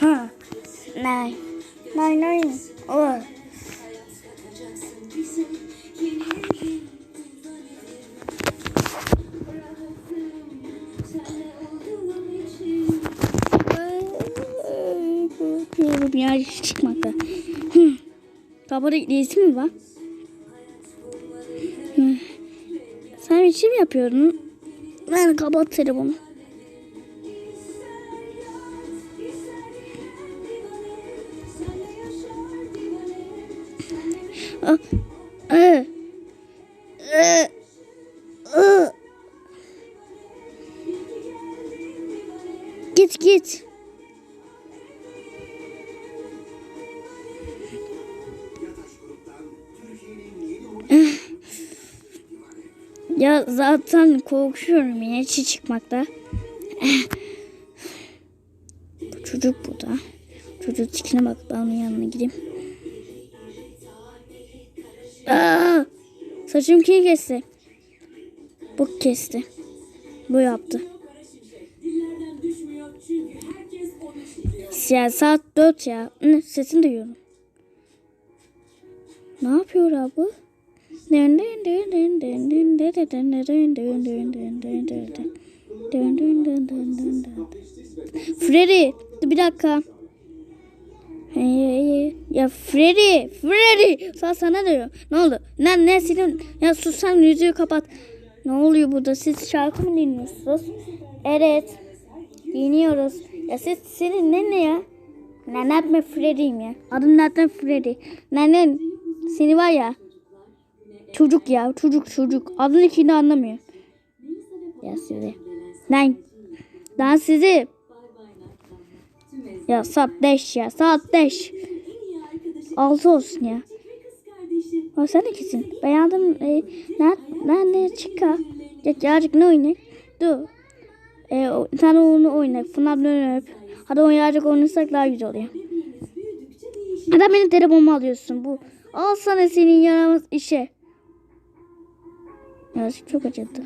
Ha. Nine. Nine nine. Oh. Korkuyorum ya hiç çıkmakta. Hı. Kabara mi var? Sen için mi yapıyorsun? Ben kapat telefonu. Git git. Ya zaten korkuyorum yine çi çıkmakta. Çocuk burada. Çocuk tikine bak ben onun yanına gideyim. Aa! Saçım kim kesti? Bu kesti. Bu yaptı. Ya saat 4 ya. Ne, sesini duyuyorum. Ne yapıyor abi? dın. Freddy bir dakika. Hey, ya Freddy, Freddy. Sana sana diyor. Ne oldu? Ne ne senin? Ya sus sen yüzüğü kapat. Ne oluyor burada? Siz şarkı mı dinliyorsunuz? Evet. Dinliyoruz. Ya siz senin ne ne ya? Nenem ben Freddy'yim ya. Adım zaten Freddy. Nenem seni var ya. Çocuk ya çocuk çocuk. Adın ikini anlamıyor. Ya sizi. Lan. Lan sizi. Ya saat 5 ya saat 5. 6 olsun ya. O sen ikisin. Ben yardım e, ne nerede çıka? Ya yarık ne oynak? Dur. E, o, sen onu oynak. Fınav öp. Hadi oynayacak oynasak daha güzel oluyor. Hadi benim telefonumu alıyorsun. Bu al sana senin yaramaz işe. Ya çok acıdı.